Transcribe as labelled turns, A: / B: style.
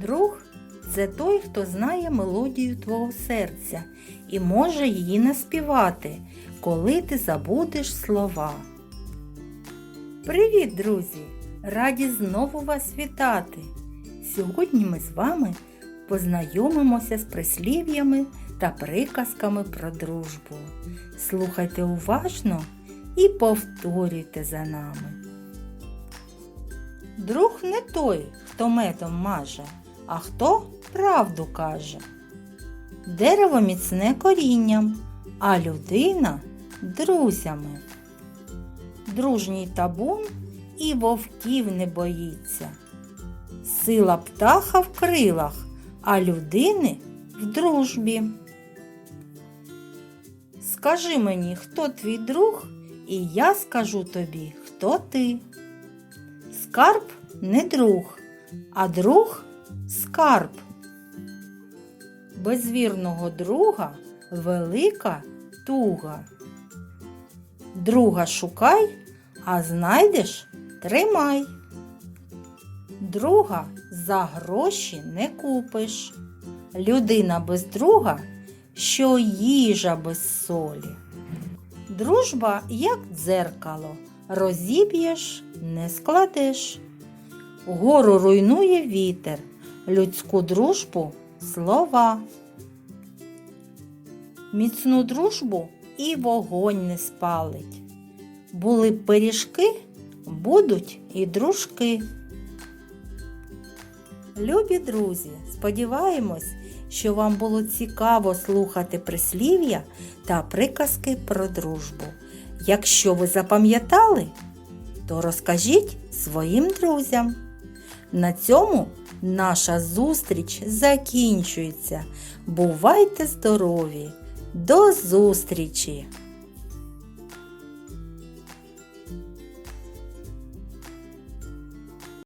A: Друг це той, хто знає мелодію твого серця і може її наспівати, коли ти забудеш слова. Привіт, друзі! Раді знову вас вітати! Сьогодні ми з вами познайомимося з прислів'ями та приказками про дружбу. Слухайте уважно і повторюйте за нами. Друг не той, хто медом маже, а хто правду каже. Дерево міцне корінням, а людина друзями. Дружній табун і вовків не боїться. Сила птаха в крилах, а людини в дружбі. Скажи мені, хто твій друг, і я скажу тобі, хто ти. Скарб не друг, а друг скарб. Без вірного друга велика туга. Друга шукай, а знайдеш тримай. Друга за гроші не купиш. Людина без друга, що їжа без солі. Дружба, як дзеркало, розіб'єш, не складеш. Гору руйнує вітер, людську дружбу слова. Міцну дружбу і вогонь не спалить. Були б пиріжки, будуть і дружки. Любі друзі, сподіваємось, що вам було цікаво слухати прислів'я та приказки про дружбу. Якщо ви запам'ятали, то розкажіть своїм друзям. На цьому наша зустріч закінчується. Бувайте здорові! До зустрічі!